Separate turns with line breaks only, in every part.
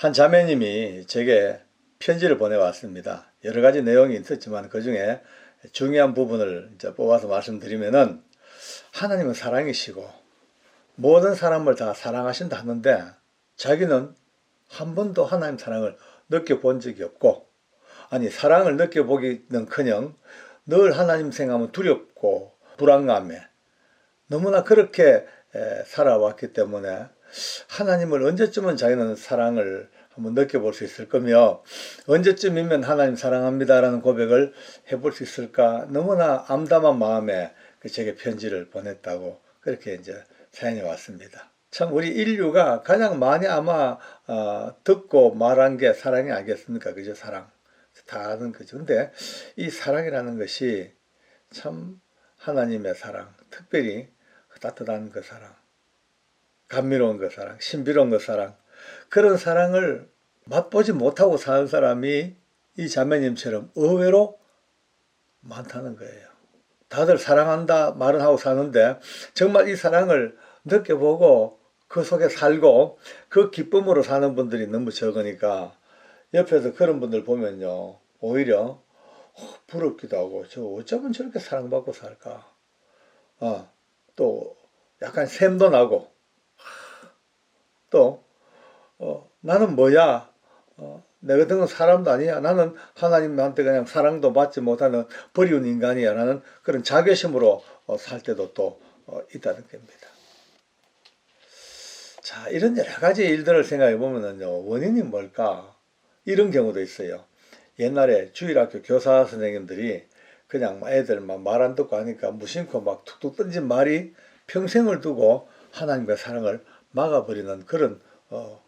한 자매님이 제게 편지를 보내왔습니다. 여러 가지 내용이 있었지만 그 중에 중요한 부분을 이제 뽑아서 말씀드리면은 하나님은 사랑이시고 모든 사람을 다 사랑하신다 하는데 자기는 한 번도 하나님 사랑을 느껴본 적이 없고 아니 사랑을 느껴보기는커녕 늘 하나님 생각하면 두렵고 불안감에 너무나 그렇게 에, 살아왔기 때문에 하나님을 언제쯤은 자기는 사랑을 한번 느껴볼 수 있을 거며 언제쯤이면 하나님 사랑합니다라는 고백을 해볼 수 있을까 너무나 암담한 마음에 그 제게 편지를 보냈다고 그렇게 이제 사연이 왔습니다. 참 우리 인류가 가장 많이 아마 어, 듣고 말한 게 사랑이 아니겠습니까? 그죠? 사랑. 다 아는 거죠. 근데 이 사랑이라는 것이 참 하나님의 사랑, 특별히 그 따뜻한 그 사랑, 감미로운 그 사랑, 신비로운 그 사랑, 그런 사랑을 맛보지 못하고 사는 사람이 이 자매님처럼 의외로 많다는 거예요. 다들 사랑한다 말은 하고 사는데 정말 이 사랑을 느껴보고 그 속에 살고 그 기쁨으로 사는 분들이 너무 적으니까 옆에서 그런 분들 보면요 오히려 어, 부럽기도 하고 저 어쩌면 저렇게 사랑받고 살까 어, 또 약간 샘도 나고 또 어, 나는 뭐야? 어, 내 같은 건 사람도 아니야. 나는 하나님한테 그냥 사랑도 받지 못하는 버리운 인간이야. 라는 그런 자괴심으로 어, 살 때도 또 어, 있다는 겁니다. 자 이런 여러 가지 일들을 생각해 보면은요 원인이 뭘까? 이런 경우도 있어요. 옛날에 주일학교 교사 선생님들이 그냥 애들 막 말 안 듣고 하니까 무심코 막 툭툭 던진 말이 평생을 두고 하나님의 사랑을 막아버리는 그런 어,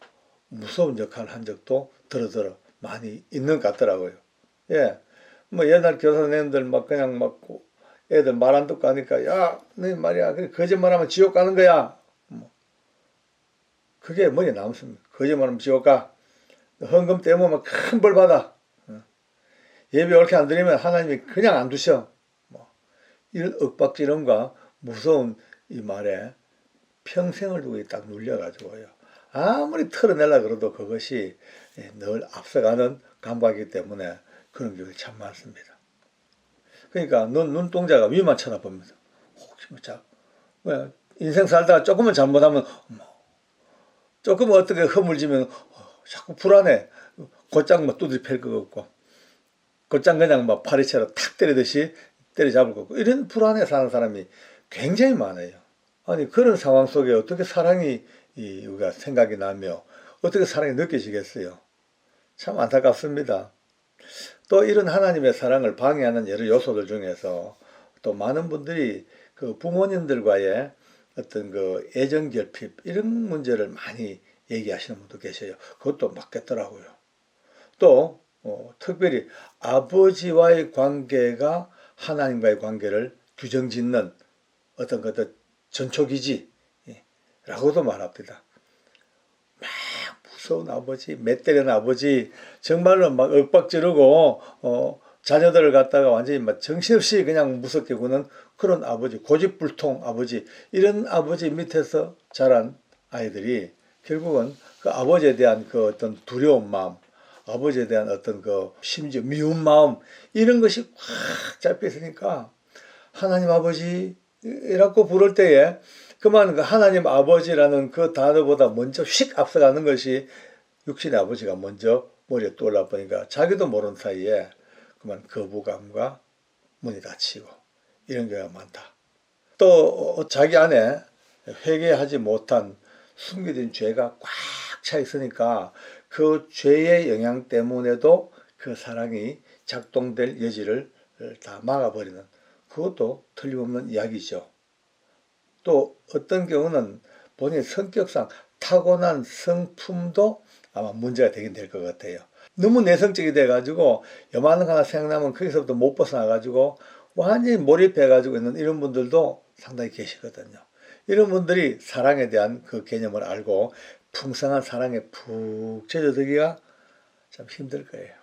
무서운 역할을 한 적도 들어들어 많이 있는 것 같더라고요. 예. 뭐 옛날 교사 선생님들 막 그냥 막 애들 말 안 듣고 하니까 야, 너 말이야. 거짓말하면 지옥 가는 거야. 뭐. 그게 머리에 남습니다. 거짓말하면 지옥 가. 헌금 때문에 큰 벌 받아. 어. 예배 옳게 안 드리면 하나님이 그냥 안 두셔. 뭐 이런 윽박지름과 무서운 이 말에 평생을 두고 딱 눌려가지고요. 아무리 털어내려 그래도 그것이 늘 앞서가는 감각이기 때문에 그런 경우가 참 많습니다. 그러니까 눈, 눈동자가 위만 쳐다봅니다. 혹시 뭐 자, 왜 인생 살다가 조금만 잘못하면 조금 어떻게 허물지면 자꾸 불안해. 곧장 막 두드려 팰것 같고, 곧장 그냥 막 파리채로 탁 때리듯이 때려잡을 것 같고, 이런 불안해 사는 사람이 굉장히 많아요. 아니, 그런 상황 속에 어떻게 사랑이, 이, 우리가 생각이 나며, 어떻게 사랑이 느껴지겠어요? 참 안타깝습니다. 또 이런 하나님의 사랑을 방해하는 여러 요소들 중에서 또 많은 분들이 그 부모님들과의 어떤 그 애정 결핍, 이런 문제를 많이 얘기하시는 분도 계셔요. 그것도 맞겠더라고요. 또 어, 특별히 아버지와의 관계가 하나님과의 관계를 규정짓는 어떤 것들 전초기지라고도 말합니다. 막 무서운 아버지, 맷때리는 아버지, 정말로 막 윽박지르고 어, 자녀들을 갖다가 완전히 막 정신없이 그냥 무섭게 구는 그런 아버지, 고집불통 아버지, 이런 아버지 밑에서 자란 아이들이 결국은 그 아버지에 대한 그 어떤 두려운 마음, 아버지에 대한 어떤 그 심지어 미운 마음 이런 것이 확 잡혀 있으니까 하나님 아버지 라고 부를 때에 그만 그 하나님 아버지라는 그 단어보다 먼저 휙 앞서가는 것이 육신의 아버지가 먼저 머리에 떠올라 보니까 자기도 모르는 사이에 그만 거부감과 문이 닫히고 이런 경우가 많다. 또 자기 안에 회개하지 못한 숨겨진 죄가 꽉 차 있으니까 그 죄의 영향 때문에도 그 사랑이 작동될 여지를 다 막아버리는 그것도 틀림없는 이야기죠. 또 어떤 경우는 본인 성격상 타고난 성품도 아마 문제가 되긴 될 것 같아요. 너무 내성적이 돼가지고 요만한 거 하나 생각나면 거기서부터 못 벗어나가지고 완전히 몰입해가지고 있는 이런 분들도 상당히 계시거든요. 이런 분들이 사랑에 대한 그 개념을 알고 풍성한 사랑에 푹 젖어들기가 참 힘들 거예요.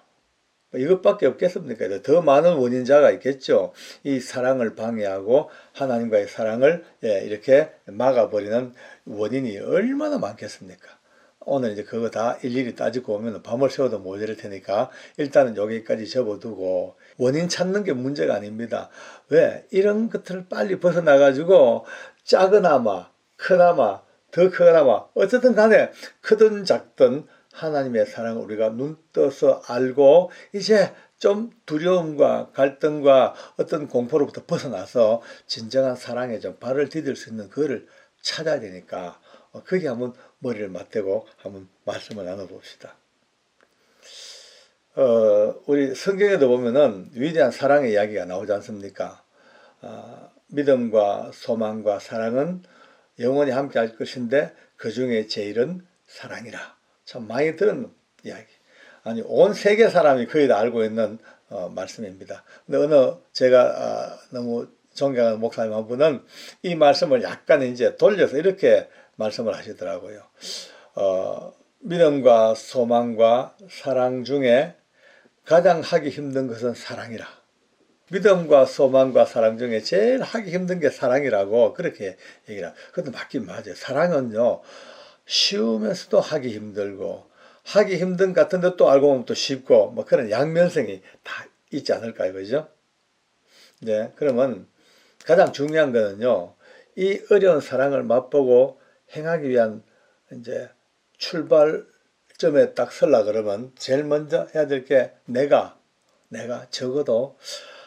뭐 이것밖에 없겠습니까? 더 많은 원인자가 있겠죠. 이 사랑을 방해하고 하나님과의 사랑을 예, 이렇게 막아버리는 원인이 얼마나 많겠습니까? 오늘 이제 그거 다 일일이 따지고 오면 밤을 새워도 모자랄 테니까 일단은 여기까지 접어두고 원인 찾는 게 문제가 아닙니다. 왜? 이런 것들을 빨리 벗어나가지고 작으나마 크나마 더 크나마 어쨌든 간에 크든 작든 하나님의 사랑을 우리가 눈 떠서 알고 이제 좀 두려움과 갈등과 어떤 공포로부터 벗어나서 진정한 사랑에 좀 발을 디딜 수 있는 그거를 찾아야 되니까 어, 거기 한번 머리를 맞대고 한번 말씀을 나눠봅시다. 어, 우리 성경에도 보면은 위대한 사랑의 이야기가 나오지 않습니까? 아, 믿음과 소망과 사랑은 영원히 함께 할 것인데 그 중에 제일은 사랑이라. 참 많이 들은 이야기. 아니 온 세계 사람이 거의 다 알고 있는 어, 말씀입니다. 근데 어느 제가 아, 너무 존경하는 목사님 한 분은 이 말씀을 약간 이제 돌려서 이렇게 말씀을 하시더라고요. 어, 믿음과 소망과 사랑 중에 가장 하기 힘든 것은 사랑이라. 믿음과 소망과 사랑 중에 제일 하기 힘든 게 사랑이라고 그렇게 얘기를. 그것도 맞긴 맞아요. 사랑은요, 쉬우면서도 하기 힘들고, 하기 힘든 같은데 또 알고 보면 또 쉽고, 뭐 그런 양면성이 다 있지 않을까요? 그죠? 네, 그러면 가장 중요한 거는요, 이 어려운 사랑을 맛보고 행하기 위한 이제 출발점에 딱 설라 그러면 제일 먼저 해야 될 게 내가, 내가 적어도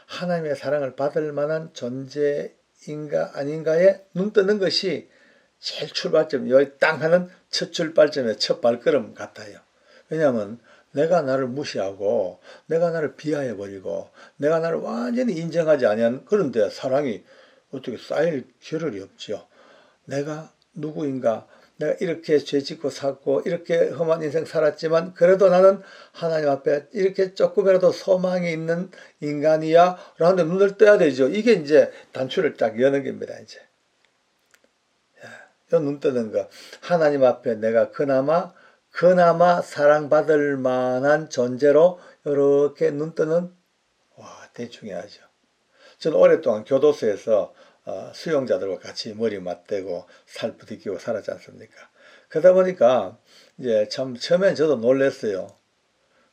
하나님의 사랑을 받을 만한 존재인가 아닌가에 눈 뜨는 것이 제일 출발점, 여기 땅 하는 첫 출발점의 첫 발걸음 같아요. 왜냐하면 내가 나를 무시하고 내가 나를 비하해 버리고 내가 나를 완전히 인정하지 아니한 그런데 사랑이 어떻게 쌓일 겨를이 없죠. 내가 누구인가 내가 이렇게 죄짓고 살고 이렇게 험한 인생 살았지만 그래도 나는 하나님 앞에 이렇게 조금이라도 소망이 있는 인간이야 라는데 눈을 떠야 되죠. 이게 이제 단추를 딱 여는 겁니다. 이제 눈 뜨는 거 하나님 앞에 내가 그나마 그나마 사랑받을 만한 존재로 이렇게 눈 뜨는 와 대중요하죠. 저는 오랫동안 교도소에서 어, 수용자들과 같이 머리 맞대고 살 부딪히고 살았지 않습니까? 그러다 보니까 이제 참 처음엔 저도 놀랐어요.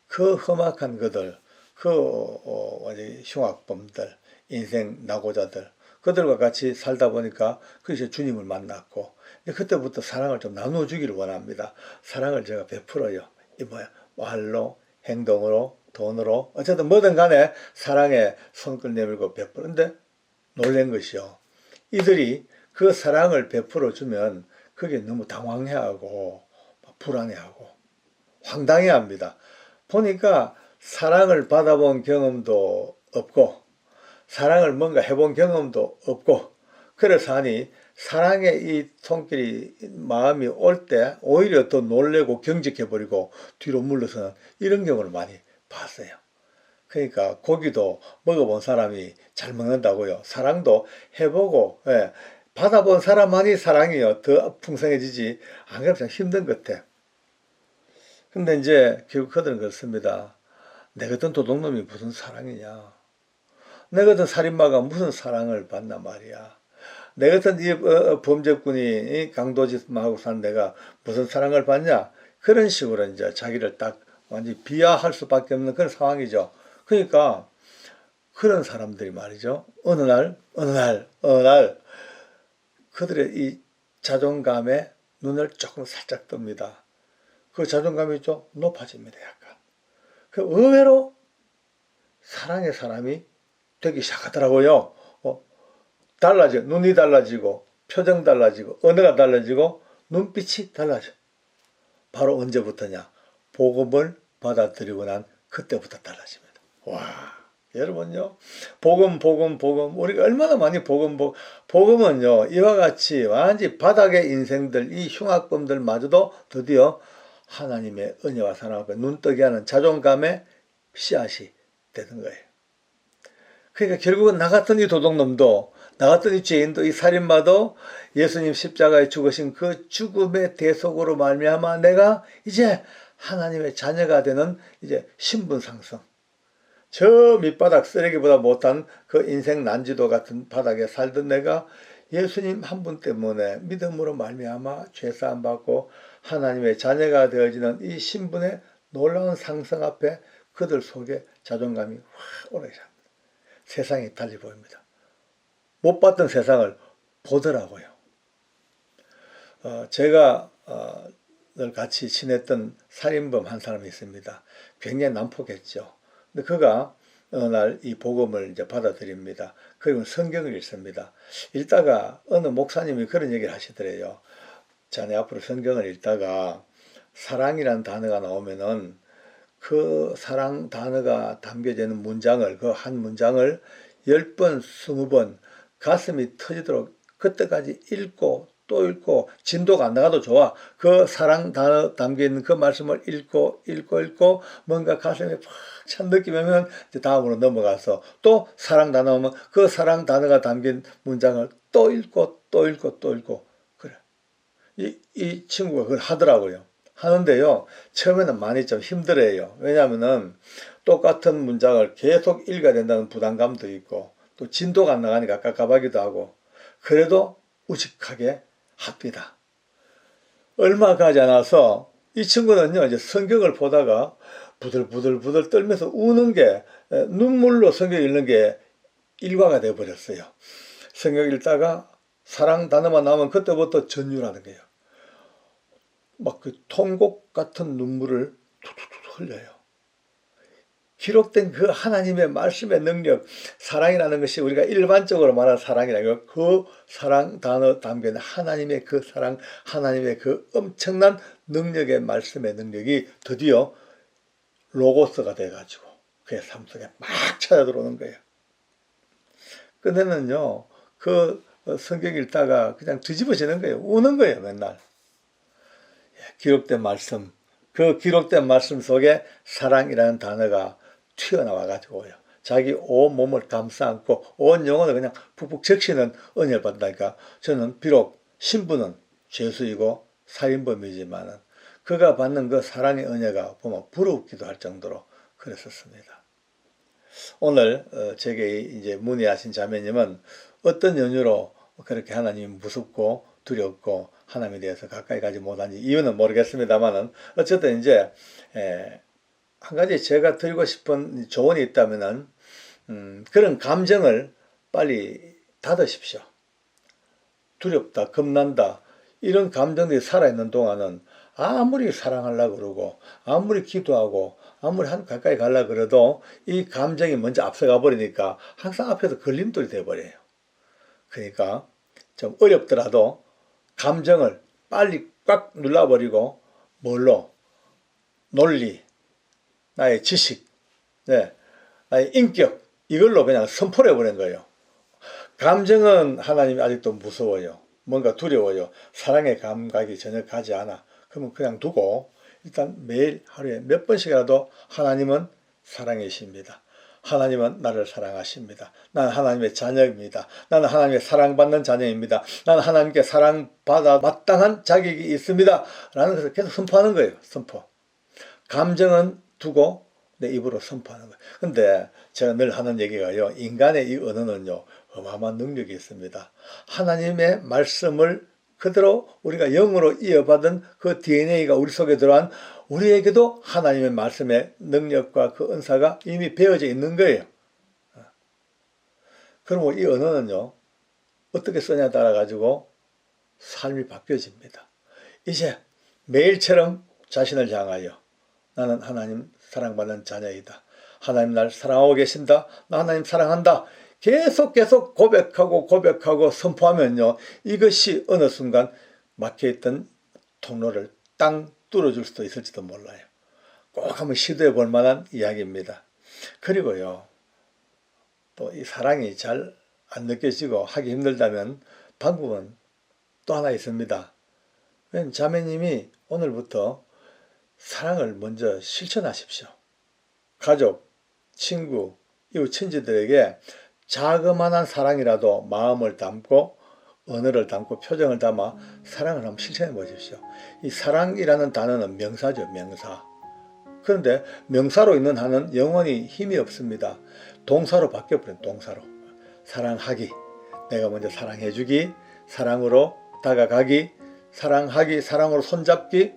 그 험악한 그들, 그 어, 흉악범들, 인생 낙오자들, 그들과 같이 살다 보니까 그 이제 주님을 만났고 그때부터 사랑을 좀 나눠주기를 원합니다. 사랑을 제가 베풀어요. 이 뭐야 말로, 행동으로, 돈으로 어쨌든 뭐든 간에 사랑에 손끝 내밀고 베푸는데 놀란 것이요. 이들이 그 사랑을 베풀어 주면 그게 너무 당황해하고 불안해하고 황당해합니다. 보니까 사랑을 받아본 경험도 없고 사랑을 뭔가 해본 경험도 없고 그래서 하니 사랑의 이 손길이 마음이 올 때 오히려 더 놀래고 경직해버리고 뒤로 물러서는 이런 경우를 많이 봤어요. 그러니까 고기도 먹어본 사람이 잘 먹는다고요. 사랑도 해보고 예, 받아본 사람만이 사랑이요. 더 풍성해지지. 안 그러면 참 힘든 것 같아. 근데 이제 결국 그들은 그렇습니다. 내 같은 도둑놈이 무슨 사랑이냐. 내 같은 살인마가 무슨 사랑을 받나 말이야. 내 같은 이 어, 어, 범죄꾼이 강도짓만 하고 산 내가 무슨 사랑을 받냐. 그런 식으로 이제 자기를 딱 완전히 비하할 수밖에 없는 그런 상황이죠. 그러니까 그런 사람들이 말이죠. 어느 날, 어느 날, 어느 날 그들의 이 자존감에 눈을 조금 살짝 뜹니다. 그 자존감이 좀 높아집니다. 약간. 그 의외로 사랑의 사람이 되기 시작하더라고요. 어, 달라져. 눈이 달라지고, 표정 달라지고, 언어가 달라지고, 눈빛이 달라져. 바로 언제부터냐? 복음을 받아들이고 난 그때부터 달라집니다. 와, 여러분요. 복음, 복음, 복음. 우리가 얼마나 많이 복음, 복음. 복음은요, 이와 같이 완전히 바닥의 인생들, 이 흉악범들마저도 드디어 하나님의 은혜와 사랑 앞에 눈뜨게 하는 자존감의 씨앗이 되는 거예요. 그러니까 결국은 나 같은 이 도둑놈도, 나 같은 이 죄인도, 이 살인마도 예수님 십자가에 죽으신 그 죽음의 대속으로 말미암아 내가 이제 하나님의 자녀가 되는 이제 신분 상승. 저 밑바닥 쓰레기보다 못한 그 인생 난지도 같은 바닥에 살던 내가 예수님 한 분 때문에 믿음으로 말미암아 죄사함 받고 하나님의 자녀가 되어지는 이 신분의 놀라운 상승 앞에 그들 속에 자존감이 확 오르기합니다. 세상이 달리 보입니다. 못 봤던 세상을 보더라고요. 어, 제가 어, 늘 같이 지냈던 살인범 한 사람이 있습니다. 굉장히 난폭했죠. 근데 그가 어느 날 이 복음을 이제 받아들입니다. 그리고 성경을 읽습니다. 읽다가 어느 목사님이 그런 얘기를 하시더래요. 자네 앞으로 성경을 읽다가 사랑이라는 단어가 나오면은 그 사랑 단어가 담겨져 있는 문장을 그 한 문장을 열 번, 스무 번 가슴이 터지도록 그때까지 읽고 또 읽고 진도가 안 나가도 좋아. 그 사랑 단어 담겨 있는 그 말씀을 읽고 읽고 읽고 뭔가 가슴에 팍찬 느낌이 오면 이제 다음으로 넘어가서 또 사랑 단어 오면 그 사랑 단어가 담긴 문장을 또 읽고 또 읽고 또 읽고 그래. 이, 이 친구가 그걸 하더라고요. 하는데요. 처음에는 많이 좀 힘들어요. 왜냐하면은 똑같은 문장을 계속 읽어야 된다는 부담감도 있고 또 진도가 안 나가니까 깝깝하기도 하고 그래도 우직하게 합니다. 얼마 가지 않아서 이 친구는요 이제 성경을 보다가 부들부들부들 떨면서 우는 게 에, 눈물로 성경 읽는 게 일과가 되어 버렸어요. 성경 읽다가 사랑 단어만 나오면 그때부터 전율하는 거예요. 막 그 통곡 같은 눈물을 툭툭툭 흘려요. 기록된 그 하나님의 말씀의 능력, 사랑이라는 것이 우리가 일반적으로 말하는 사랑이라는 그 사랑 단어 있는 하나님의 그 사랑, 하나님의 그 엄청난 능력의 말씀의 능력이 드디어 로고스가 돼가지고 그의 삶 속에 막 찾아 들어오는 거예요. 끝내는요, 그 성경 읽다가 그냥 뒤집어지는 거예요. 우는 거예요, 맨날. 기록된 말씀, 그 기록된 말씀 속에 사랑이라는 단어가 튀어나와 가지고요. 자기 온 몸을 감싸 안고 온 영혼을 그냥 푹푹 적시는 은혜를 받다니까 저는 비록 신분은 죄수이고 살인범이지만은 그가 받는 그 사랑의 은혜가 보면 부럽기도 할 정도로 그랬었습니다. 오늘 어, 제게 이제 문의하신 자매님은 어떤 연유로 그렇게 하나님이 무섭고 두렵고 하나님에 대해서 가까이 가지 못한지 이유는 모르겠습니다만은 어쨌든 이제 에, 한 가지 제가 드리고 싶은 조언이 있다면은 음, 그런 감정을 빨리 닫으십시오. 두렵다, 겁난다 이런 감정들이 살아있는 동안은 아무리 사랑하려고 그러고 아무리 기도하고 아무리 한 가까이 가려 그래도 이 감정이 먼저 앞서가 버리니까 항상 앞에서 걸림돌이 돼 버려요. 그러니까 좀 어렵더라도 감정을 빨리 꽉 눌러버리고 뭘로 논리, 나의 지식, 네, 나의 인격 이걸로 그냥 선포해 버린 거예요. 감정은 하나님이 아직도 무서워요. 뭔가 두려워요. 사랑의 감각이 전혀 가지 않아. 그러면 그냥 두고 일단 매일 하루에 몇 번씩이라도 하나님은 사랑이십니다. 하나님은 나를 사랑하십니다. 나는 하나님의 자녀입니다. 나는 하나님의 사랑받는 자녀입니다. 나는 하나님께 사랑받아 마땅한 자격이 있습니다. 라는 것을 계속 선포하는 거예요. 선포. 감정은 두고 내 입으로 선포하는 거예요. 근데 제가 늘 하는 얘기가요. 인간의 이 언어는요. 어마어마한 능력이 있습니다. 하나님의 말씀을 그대로 우리가 영으로 이어받은 그 DNA가 우리 속에 들어간 우리에게도 하나님의 말씀의 능력과 그 은사가 이미 배어져 있는 거예요. 그러면 이 언어는요, 어떻게 쓰냐에 따라 가지고 삶이 바뀌어집니다. 이제 매일처럼 자신을 향하여 나는 하나님 사랑받는 자녀이다. 하나님 날 사랑하고 계신다. 나 하나님 사랑한다. 계속 계속 고백하고 고백하고 선포하면요. 이것이 어느 순간 막혀있던 통로를 땅 뚫어줄 수도 있을지도 몰라요. 꼭 한번 시도해 볼 만한 이야기입니다. 그리고요. 또 이 사랑이 잘 안 느껴지고 하기 힘들다면 방법은 또 하나 있습니다. 자매님이 오늘부터 사랑을 먼저 실천하십시오. 가족, 친구, 이웃 친지들에게 자그마한 사랑이라도 마음을 담고 언어를 담고 표정을 담아 사랑을 한번 실천해 보십시오. 이 사랑이라는 단어는 명사죠, 명사. 그런데 명사로 있는 한은 영원히 힘이 없습니다. 동사로 바뀌어버린 동사로. 사랑하기. 내가 먼저 사랑해주기. 사랑으로 다가가기. 사랑하기, 사랑으로 손잡기.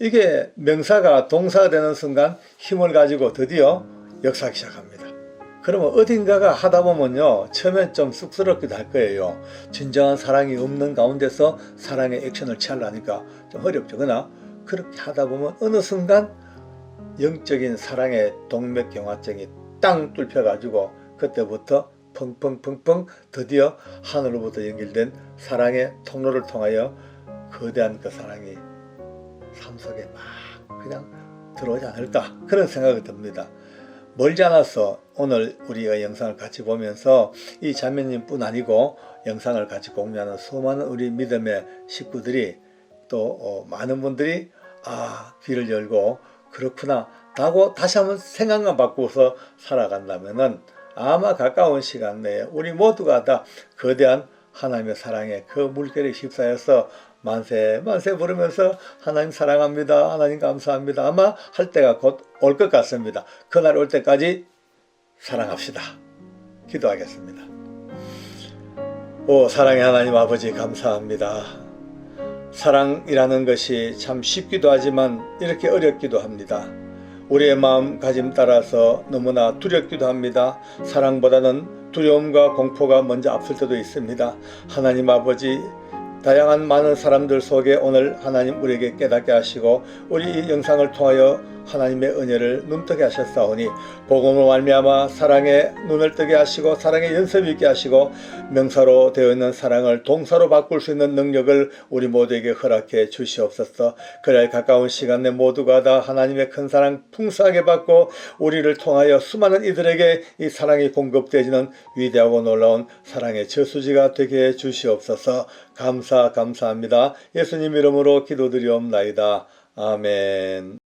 이게 명사가 동사가 되는 순간 힘을 가지고 드디어 역사하기 시작합니다. 그러면 어딘가가 하다 보면요, 처음엔 좀 쑥스럽기도 할 거예요. 진정한 사랑이 없는 가운데서 사랑의 액션을 취하려니까 좀 어렵죠. 그러나 그렇게 하다 보면 어느 순간 영적인 사랑의 동맥경화증이 땅 뚫혀 가지고 그때부터 펑펑펑펑 드디어 하늘로부터 연결된 사랑의 통로를 통하여 거대한 그 사랑이 삶 속에 막 그냥 들어오지 않을까 그런 생각이 듭니다. 멀지 않아서 오늘 우리가 영상을 같이 보면서 이 자매님뿐 아니고 영상을 같이 공유하는 수많은 우리 믿음의 식구들이 또 어, 많은 분들이 아 귀를 열고 그렇구나 하고 다시 한번 생각만 바꾸어서 살아간다면은 아마 가까운 시간 내에 우리 모두가 다 거대한 하나님의 사랑에 그 물결에 휩싸여서 만세 만세 부르면서 하나님 사랑합니다. 하나님 감사합니다. 아마 할 때가 곧 올 것 같습니다. 그날 올 때까지 사랑합시다. 기도하겠습니다. 오 사랑의 하나님 아버지 감사합니다. 사랑이라는 것이 참 쉽기도 하지만 이렇게 어렵기도 합니다. 우리의 마음가짐 따라서 너무나 두렵기도 합니다. 사랑보다는 두려움과 공포가 먼저 앞설 때도 있습니다. 하나님 아버지 다양한 많은 사람들 속에 오늘 하나님 우리에게 깨닫게 하시고 우리 이 영상을 통하여 하나님의 은혜를 눈뜨게 하셨사오니 복음을 말미암아 사랑의 눈을 뜨게 하시고 사랑의 연습이 있게 하시고 명사로 되어 있는 사랑을 동사로 바꿀 수 있는 능력을 우리 모두에게 허락해 주시옵소서. 그래 가까운 시간 내 모두가 다 하나님의 큰 사랑 풍성하게 받고 우리를 통하여 수많은 이들에게 이 사랑이 공급되지는 위대하고 놀라운 사랑의 저수지가 되게 해 주시옵소서. 감사 감사합니다. 예수님 이름으로 기도드리옵나이다. 아멘.